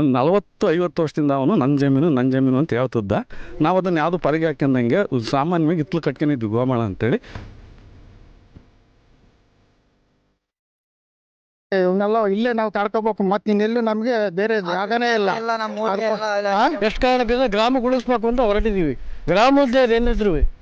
ನಲವತ್ತು ಐವತ್ತು ವರ್ಷದಿಂದ ಅವನು ನನ್ನ ಜಮೀನು ನನ್ನ ಜಮೀನು ಅಂತ ಹೇಳ್ತಿದ್ದ. ನಾವು ಅದನ್ನು ಯಾವುದು ಪರಿಗೆ ಹಾಕ್ಯಂದಂಗೆ ಸಾಮಾನ್ಯವಾಗಿ ಇತ್ಲು ಕಟ್ಕೊಂಡಿದ್ವಿ ಗೋಮಾಳ ಅಂತೇಳಿ. ಇವನ್ನೆಲ್ಲ ಇಲ್ಲೇ ನಾವು ತಡ್ಕೋಬೇಕು. ಮತ್ತೆ ಇನ್ನೆಲ್ಲೂ ನಮಗೆ ಬೇರೆ ಜಾಗನೇ ಇಲ್ಲ. ಎಷ್ಟು ಕಾರಣ ಬೇರೆ ಗ್ರಾಮ ಉಳಿಸ್ಬೇಕು ಅಂತ ಹೊರಟಿದ್ದೀವಿ ಗ್ರಾಮದ ಏನಿದ್ರು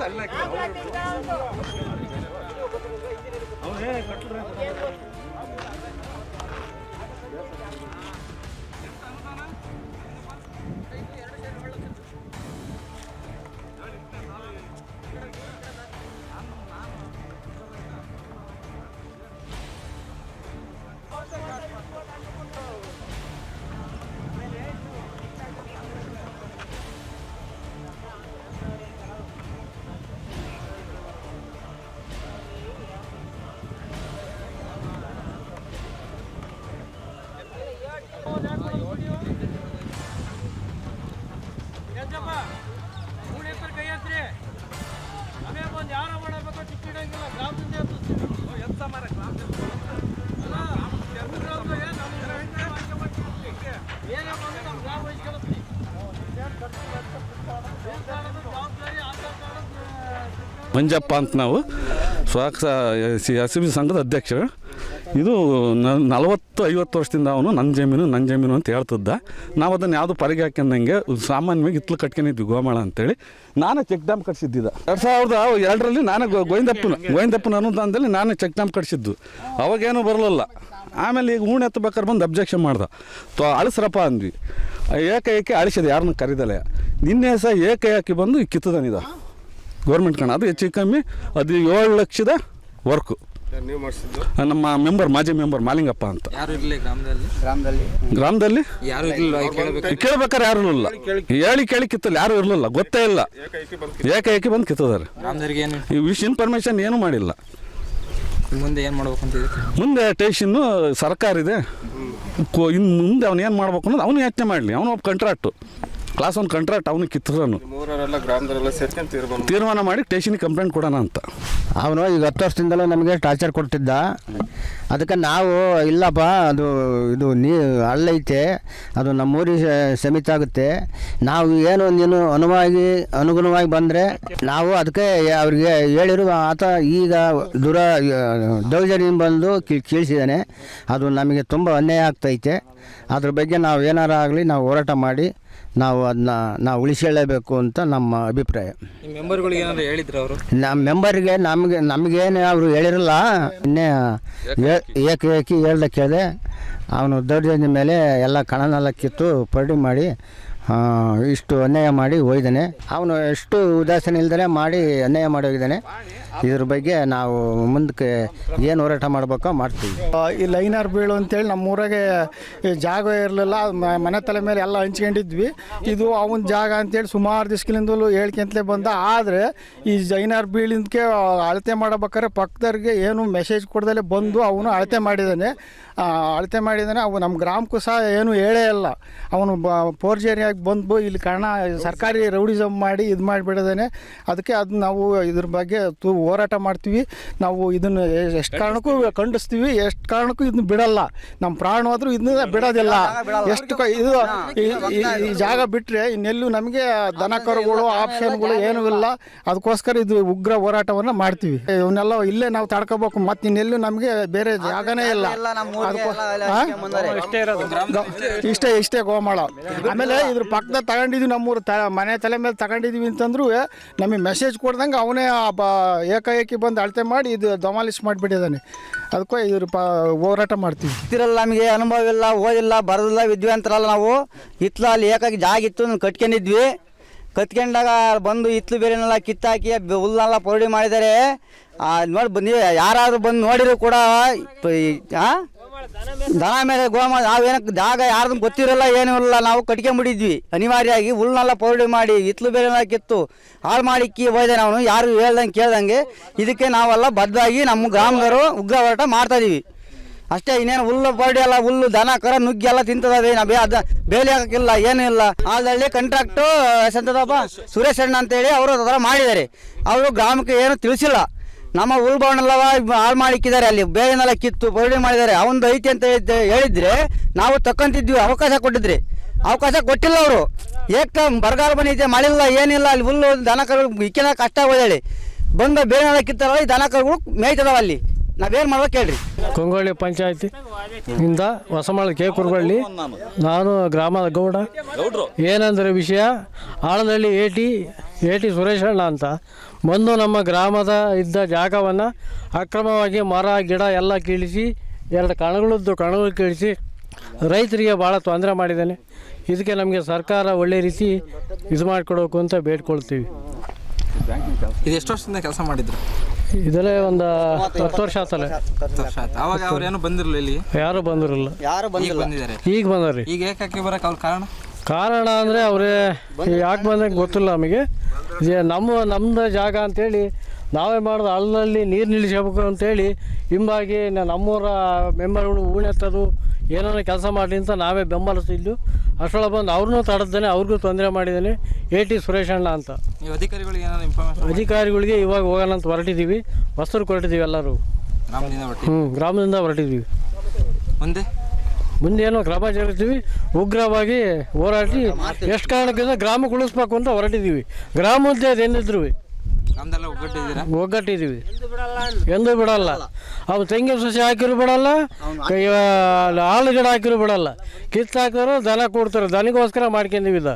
ಅಲ್ಲಿ. ಅವ್ರು ಹೇಳಿ ಕಟ್ಟಿದ್ರೆ ಮಂಜಪ್ಪ ಅಂತ ನಾವು ಸ್ವಾಕ್ಷ ಎಸ್ ಬಿ ಸಂಘದ ಅಧ್ಯಕ್ಷರು. ಇದು ನಲವತ್ತು, ಐವತ್ತು ವರ್ಷದಿಂದ ಅವನು ನನ್ನ ಜಮೀನು ನನ್ನ ಜಮೀನು ಅಂತ ಹೇಳ್ತಿದ್ದ. ನಾವು ಅದನ್ನು ಯಾವುದು ಪರಿಗೆ ಹಾಕ್ಯಂದಂಗೆ ಸಾಮಾನ್ಯವಾಗಿ ಇತ್ಲು ಕಟ್ಕೊಂಡಿದ್ವಿ ಗೋಮಾಳ ಅಂತೇಳಿ. ನಾನೇ ಚೆಕ್ ಡ್ಯಾಮ್ ಕಟ್ಸಿದ್ದಿದ್ದ ಎರಡು ಸಾವಿರದ ಎರಡರಲ್ಲಿ ನಾನೇ ಗೋವಿಂದಪ್ಪನ ಗೋವಿಂದಪ್ಪನ ಅನುದಾನದಲ್ಲಿ ನಾನೇ ಚೆಕ್ ಡ್ಯಾಮ್ ಕಟ್ಸಿದ್ದು. ಅವಾಗೇನು ಬರಲಿಲ್ಲ. ಆಮೇಲೆ ಈಗ ಹೂಣ್ ಎತ್ತಬೇಕಾದ್ರೆ ಬಂದು ಅಬ್ಜೆಕ್ಷನ್ ಮಾಡ್ದೆ. ತೊ, ಅಳಿಸ್ರಪ್ಪ ಅಂದ್ವಿ. ಏಕೈಕೆ ಅಳಿಸಿದೆ ಯಾರನ್ನ ಕರೀದಲ್ಲ ನಿನ್ನೆ ಸಹ ಏಕೈಕಿ ಬಂದು ಕಿತ್ತದನಿದ. ಗೌರ್ಮೆಂಟ್ ಕಣ ಅದು ಹೆಚ್ಚು ಕಮ್ಮಿ ಅದು ಏಳು ಲಕ್ಷದ ವರ್ಕು. ನೀವು ಮಾಡಿಸಿದ್ದು? ನಮ್ಮ ಮೆಂಬರ್ ಮಾಜಿ ಮೆಂಬರ್ ಮಾಲಿಂಗಪ್ಪ ಅಂತ. ಯಾರು ಇರ್ಲಿ ಗ್ರಾಮದಲ್ಲಿ? ಗ್ರಾಮದಲ್ಲಿ. ಗ್ರಾಮದಲ್ಲಿ? ಯಾರು ಇರ್ಲಿಲ್ಲ ಕೇಳಬೇಕು? ಕೇಳ್ಬೇಕಾರೆ ಯಾರು ಇರಲಿಲ್ಲ. ಹೇಳಿ ಕೇಳಿ ಕಿತ್ತಲ್ಲ ಯಾರು ಇರಲಿಲ್ಲ ಗೊತ್ತೇ ಇಲ್ಲ. ಏಕಾಏಕಿ ಬಂದು ಕಿತ್ತದಾರೆ. ಗ್ರಾಮದವ್ರಿಗೆ ಏನು? ಈ ವಿಶ್ ಇನ್ಫಾರ್ಮೇಶನ್ ಏನು ಮಾಡಿಲ್ಲ. ಮುಂದೆ ಏನು ಮಾಡ್ಬೇಕು ಅಂತ ಮುಂದೆ ಟೇಷನ್ನು ಸರ್ಕಾರ ಇದೆ ಇನ್ ಇನ್ನು ಮುಂದೆ ಅವ್ನು ಏನು ಮಾಡ್ಬೇಕು ಅನ್ನೋದು ಅವನು ಯೋಚನೆ ಮಾಡಲಿ. ಅವನು ಒಬ್ಬ ಕಂಟ್ರಾಕ್ಟು ಕ್ಲಾಸ್ ಒನ್ ಕಂಟ್ರ ಟೌನ್ ಕಿತ್ತದನು ಮೂರರೆಲ್ಲ ಗ್ರಾಮದವರೆಲ್ಲ ಸೇರ್ಕೊಂಡು ತೀರ್ಮಾನ ತೀರ್ಮಾನ ಮಾಡಿ ಟೇಷನ್ ಕಂಪ್ಲೇಂಟ್ ಕೊಡೋಣ ಅಂತ. ಅವನು ಈಗ ಹತ್ತು ವರ್ಷದಿಂದಲೂ ನಮಗೆ ಟಾರ್ಚರ್ ಕೊಟ್ಟಿದ್ದ ಅದಕ್ಕೆ ನಾವು ಇಲ್ಲಪ್ಪ ಅದು ಇದು ನೀ ಹಳ್ಳೈತೆ ಅದು ನಮ್ಮೂರಿಗೆ ಸಮಿತ ಆಗುತ್ತೆ. ನಾವು ಏನು ನೀನು ಅನುವಾಗಿ ಅನುಗುಣವಾಗಿ ಬಂದರೆ ನಾವು ಅದಕ್ಕೆ ಅವ್ರಿಗೆ ಹೇಳಿರು ಆತ ಈಗ ದುರ ದೌರ್ಜನ್ಯ ಬಂದು ಕಿ- ಕೀಳ್ಸಿದ್ದಾನೆ. ಅದು ನಮಗೆ ತುಂಬ ಅನ್ಯಾಯ ಆಗ್ತೈತೆ. ಅದ್ರ ಬಗ್ಗೆ ನಾವು ಏನಾರ ಆಗಲಿ ನಾವು ಹೋರಾಟ ಮಾಡಿ ನಾವು ಅದನ್ನ ನಾವು ಉಳಿಸಿಕೊಳ್ಳಬೇಕು ಅಂತ ನಮ್ಮ ಅಭಿಪ್ರಾಯ. ನಿಮ್ಮ ಮೆಂಬರ್ಗಳಿಗೆ ಏನಾದ್ರು ಹೇಳಿದ್ರು ಅವರು? ನಮ್ಮ ಮೆಂಬರ್ಗೆ ನಮಗೆ ನಮಗೇನು ಅವರು ಹೇಳಿರಲ್ಲ ಇನ್ನೇ ಏಕ ಏಕಿ ಹೇಳ್ದೆ ಕೇಳಿದೆ. ಅವನು ದೌರ್ಜನ್ಯ ಮೇಲೆ ಎಲ್ಲ ಕಣನೆಲ್ಲ ಕಿತ್ತು ಪರ್ಡಿ ಮಾಡಿ ಇಷ್ಟು ಅನ್ಯಾಯ ಮಾಡಿ ಹೋಗಿದ್ದಾನೆ ಅವನು ಎಷ್ಟು ಉದಾಸೀನ ಇಲ್ದೇ ಮಾಡಿ ಅನ್ಯಾಯ ಮಾಡಿ ಹೋಗಿದ್ದಾನೆ ಇದ್ರ ಬಗ್ಗೆ ನಾವು ಮುಂದಕ್ಕೆ ಏನು ಹೋರಾಟ ಮಾಡಬೇಕೋ ಮಾಡ್ತೀವಿ. ಈ ಲೈನರ್ ಬೀಳು ಅಂತೇಳಿ ನಮ್ಮ ಊರಾಗೆ ಜಾಗ ಇರಲಿಲ್ಲ. ಮನೆ ತಲೆ ಮೇಲೆ ಎಲ್ಲ ಹಂಚ್ಕೊಂಡಿದ್ವಿ. ಇದು ಅವನ ಜಾಗ ಅಂತೇಳಿ ಸುಮಾರು ದಿವ್ಸಗಳಿಂದಲೂ ಹೇಳ್ಕೊಂತಲೇ ಬಂದ. ಆದರೆ ಈ ಜೈನಾರ್ ಬೀಳಿಂದಕ್ಕೆ ಅಳತೆ ಮಾಡಬೇಕಾದ್ರೆ ಪಕ್ಕದವ್ರಿಗೆ ಏನು ಮೆಸೇಜ್ ಕೊಡ್ದಲೇ ಬಂದು ಅವನು ಅಳತೆ ಮಾಡಿದ್ದಾನೆ ಅಳತೆ ಮಾಡಿದ್ದಾನೆ. ಅವು ನಮ್ಮ ಗ್ರಾಮಕ್ಕೂ ಸಹ ಏನು ಹೇಳೇ ಇಲ್ಲ. ಅವನು ಬ ಫೋರ್ಜರಿಯಾಗಿ ಬಂದು ಇಲ್ಲಿ ಕಾರಣ ಸರ್ಕಾರಿ ರೌಡಿಸಮ್ ಮಾಡಿ ಇದು ಮಾಡಿಬಿಡದೇನೆ ಅದಕ್ಕೆ ಅದು ನಾವು ಇದ್ರ ಬಗ್ಗೆ ತು ಹೋರಾಟ ಮಾಡ್ತೀವಿ. ನಾವು ಇದನ್ನು ಎಷ್ಟು ಕಾರಣಕ್ಕೂ ಖಂಡಿಸ್ತೀವಿ. ಎಷ್ಟು ಕಾರಣಕ್ಕೂ ಇದನ್ನ ಬಿಡಲ್ಲ. ನಮ್ಮ ಪ್ರಾಣ ಹೋದ್ರೂ ಇದನ್ನ ಬಿಡೋದಿಲ್ಲ. ಎಷ್ಟು ಇದು ಈ- ಜಾಗ ಬಿಟ್ಟರೆ ಇನ್ನೆಲ್ಲೂ ನಮಗೆ ದನ ಕರುಗಳು ಆಪ್ಷನ್ಗಳು ಏನೂ ಇಲ್ಲ. ಅದಕ್ಕೋಸ್ಕರ ಇದು ಉಗ್ರ ಹೋರಾಟವನ್ನು ಮಾಡ್ತೀವಿ. ಇವನ್ನೆಲ್ಲ ಇಲ್ಲೇ ನಾವು ತಡ್ಕೋಬೇಕು. ಮತ್ತು ಇನ್ನೆಲ್ಲೂ ನಮಗೆ ಬೇರೆ ಜಾಗನೇ ಇಲ್ಲ. ಅದಕ್ಕೋ ಇಷ್ಟೇ ಇಷ್ಟೇ ಗೋಮಾಳ. ಆಮೇಲೆ ಇದ್ರ ಪಕ್ಕದ ತಗೊಂಡಿದ್ವಿ ನಮ್ಮೂರು ತ ಮನೆ ತಲೆ ಮೇಲೆ ತಗೊಂಡಿದ್ವಿ ಅಂತಂದ್ರು ನಮಗೆ ಮೆಸೇಜ್ ಕೊಡ್ದಂಗೆ ಅವನೇ ಆ ಬ ಏಕಾಏಕಿ ಬಂದು ಅಳತೆ ಮಾಡಿ ಇದು ದಮಾಲಿಸ್ ಮಾಡಿಬಿಟ್ಟಿದ್ದಾನೆ. ಅದಕ್ಕೂ ಇದ್ರ ಪ ಹೋರಾಟ ಮಾಡ್ತೀವಿ. ಇತ್ತಿರಲ್ಲ ನಮಗೆ ಅನುಭವ ಇಲ್ಲ ಓದಿಲ್ಲ ಬರೋದಿಲ್ಲ ವಿದ್ವಾಂತರಲ್ಲ ನಾವು. ಹಿತ್ಲು ಅಲ್ಲಿ ಏಕಾಗಿ ಜಾಗ ಇತ್ತು ಕಟ್ಕೊಂಡಿದ್ವಿ. ಕಟ್ಕೊಂಡಾಗ ಬಂದು ಹಿತ್ಲು ಬೇರೆನೆಲ್ಲ ಕಿತ್ತಾಕಿ ಬೆ- ಹುಲ್ಲನ್ನೆಲ್ಲ ಪೌಡಿ ಮಾಡಿದ್ದಾರೆ. ನೋಡಿ ಬನ್ನಿ ಯಾರಾದರೂ ಬಂದು ನೋಡಿದ್ರು ಕೂಡ ಹಾಂ ಆ? ದನ ಮೇಲೆ ಗೋಮ ನಾವೇನಕ್ಕೆ ಜಾಗ ಯಾರ್ದು ಗೊತ್ತಿರಲ್ಲ, ಏನೂ ಇಲ್ಲ ನಾವು ಕಟ್ಕೊಂಬಿಟ್ಟಿದ್ವಿ ಅನಿವಾರ್ಯವಾಗಿ ಹುಲ್ಲನ್ನೆಲ್ಲ ಪೌಡಿ ಮಾಡಿ ಇತ್ಲು ಬೇರೆ ಕಿತ್ತು, ಹಾಳು ಮಾಡಿಕ್ಕಿ ಹೋಯ್ದೆ ನಾವು ಯಾರು ಹೇಳ್ದಂಗೆ ಕೇಳ್ದಂಗೆ ಇದಕ್ಕೆ ನಾವೆಲ್ಲ ಬದ್ದಾಗಿ ನಮ್ಮ ಗ್ರಾಮದವರು ಉಗ್ರ ಹೋರಾಟ ಮಾಡ್ತಾ ಇದೀವಿ. ಅಷ್ಟೇ, ಇನ್ನೇನು ಹುಲ್ಲು ಪೌಡಿ ಎಲ್ಲ ಹುಲ್ಲು, ದನ, ಕರ, ನುಗ್ಗಿ ಎಲ್ಲ ತಿಂತದವೆ ನಾವು ಅದ ಬೇಲಿ ಹಾಕಕ್ಕಿಲ್ಲ, ಏನೂ ಇಲ್ಲ. ಅದರಲ್ಲಿ ಕಾಂಟ್ರಾಕ್ಟು ಸಂತದಪ್ಪ ಸುರೇಶ್ ಅಣ್ಣ ಅಂತೇಳಿ ಅವರು ಅದರ ಮಾಡಿದ್ದಾರೆ. ಅವರು ಗ್ರಾಮಕ್ಕೆ ಏನು ತಿಳಿಸಿಲ್ಲ. ನಮ್ಮ ಹುಲ್ಬಣ್ಣೆಲ್ಲವ ಹಾಳು ಮಾಡಿಕ್ಕಿದ್ದಾರೆ ಅಲ್ಲಿ ಬೇಗನೆಲ್ಲ ಕಿತ್ತು ಬರಡಿ ಮಾಡಿದ್ದಾರೆ. ಅವನದು ಐತಿ ಅಂತ ಹೇಳಿದ್ದೆ- ಹೇಳಿದ್ರೆ ನಾವು ತಕ್ಕಂತಿದ್ವಿ ಅವಕಾಶ ಕೊಟ್ಟಿದ್ರಿ. ಅವಕಾಶ ಕೊಟ್ಟಿಲ್ಲ ಅವರು. ಏಕ ಬರಗಾಲ ಬಂದಿದೆ ಮಳೆ ಇಲ್ಲ ಏನಿಲ್ಲ ಅಲ್ಲಿ ಹುಲ್ಲು ದನಕರು ಇಕ್ಕಿನ ಕಷ್ಟ ಹೋದೇಳಿ. ಬಂದ ಬೇಳೆನೆಲ್ಲ ಕಿತ್ತಾರ ಈ ದನ ಕರುಗಳು ಮೇಯ್ತದವ ಅಲ್ಲಿ. ನಾವೇನು ಮಾಡ್ಬೇಕು ಹೇಳ್ರಿ. ಕೊಂಗೊಳ್ಳಿ ಪಂಚಾಯತಿ ಇಂದ ಹೊಸಮಾಳ ಕೆ ಕುರುಬಳ್ಳಿ. ನಾನು ಗ್ರಾಮದ ಗೌಡ. ಏನಂದ್ರೆ ವಿಷಯ ಆಳದಲ್ಲಿ ಏಟಿ ಏಟಿ ಸುರೇಶಣ್ಣ ಅಂತ. ಬಂದು ನಮ್ಮ ಗ್ರಾಮದ ಇದ್ದ ಜಾಗವನ್ನು ಅಕ್ರಮವಾಗಿ ಮರ ಗಿಡ ಎಲ್ಲ ಕೀಳಿಸಿ ಎರಡು ಕಣಗಳದ್ದು ಕಣಗಳು ಕೀಳಿಸಿ ರೈತರಿಗೆ ಭಾಳ ತೊಂದರೆ ಮಾಡಿದ್ದಾನೆ. ಇದಕ್ಕೆ ನಮಗೆ ಸರ್ಕಾರ ಒಳ್ಳೆ ರೀತಿ ಇದು ಮಾಡಿಕೊಡೋಕು ಅಂತ ಬೇಡ್ಕೊಳ್ತೀವಿ. ಇದು ಎಷ್ಟು ವರ್ಷದಿಂದ ಕೆಲಸ ಮಾಡಿದ್ರು? ಇದರೇ ಒಂದು ಹತ್ತು ವರ್ಷ ಆತಲ್ಲ. ಯಾರು ಅವಾಗ ಅವ್ರು ಏನೂ ಬಂದಿರಲಿಲ್ಲ ಯಾರು ಯಾರೂ ಬಂದಿರಲ್ಲ ಯಾರು ಈಗ ಬಂದಿದ್ದಾರೆ. ಈಗ ಏಕಾಕಿ ಬರಕ್ಕೆ ಅವ್ರ ಕಾರಣ? ಕಾರಣ ಅಂದರೆ ಅವರೇ ಯಾಕೆ ಬಂದಂಗೆ ಗೊತ್ತಿಲ್ಲ ನಮಗೆ. ಇದು ನಮ್ಮ ನಮ್ಮದು ಜಾಗ ಅಂತೇಳಿ ನಾವೇ ಮಾಡಿದ ಅಲ್ಲಲ್ಲಿ ನೀರು ನಿಲ್ಲಿಸಬೇಕು ಅಂತೇಳಿ ಹಿಂಬಾಗಿ ನ- ನಮ್ಮೂರ ಮೆಂಬರ್ಗಳು ಉಣೆತ್ತದು ಏನಾರ ಕೆಲಸ ಮಾಡಲಿ ಅಂತ ನಾವೇ ಬೆಂಬಲಿಸಿದ್ದು ಅಷ್ಟೊಳಗೆ ಬಂದು ಅವ್ರನ್ನೂ ತಡದ್ದಾನೆ ಅವ್ರಿಗೂ ತೊಂದರೆ ಮಾಡಿದ್ದಾನೆ. ಎ ಟಿ ಸುರೇಶಣ್ಣ ಅಂತ. ನೀವು ಅಧಿಕಾರಿಗಳಿಗೆ ಅಧಿಕಾರಿಗಳಿಗೆ ಇವಾಗ ಹೋಗೋಣ ಅಂತ ಹೊರಟಿದ್ದೀವಿ. ಹೊಸರು ಹೊರಟಿದ್ದೀವಿ ಎಲ್ಲರೂ. ಹ್ಞೂ ಗ್ರಾಮದಿಂದ ಹೊರಟಿದ್ದೀವಿ. ಮುಂದೆ? ಮುಂದೆ ಏನೋ ಕ್ರಮ ಜರುಗಿಸ್ತೀವಿ ಉಗ್ರವಾಗಿ ಹೋರಾಟಿ ಎಷ್ಟು ಕಾರಣಕ್ಕಿಂತ ಗ್ರಾಮ ಉಳಿಸ್ಬೇಕು ಅಂತ ಹೊರಟಿದ್ದೀವಿ. ಗ್ರಾಮ ಮುಂದೆ ಏನಿದ್ರು ಒಗ್ಗಟ್ಟಿದ್ದೀವಿ. ಎಂದೂ ಬಿಡಲ್ಲ ಅವು ತೆಂಗಿನ ಸಸಿ ಹಾಕಿರು ಬಿಡಲ್ಲ ಆಳು ಗಿಡ ಹಾಕಿರು ಬಿಡಲ್ಲ. ಕಿತ್ತು ಹಾಕಿದ್ರು ದನ ಕೊಡ್ತಾರೆ. ದನಿಗೋಸ್ಕರ ಮಾಡ್ಕೊಂಡಿವಿ ಇದ.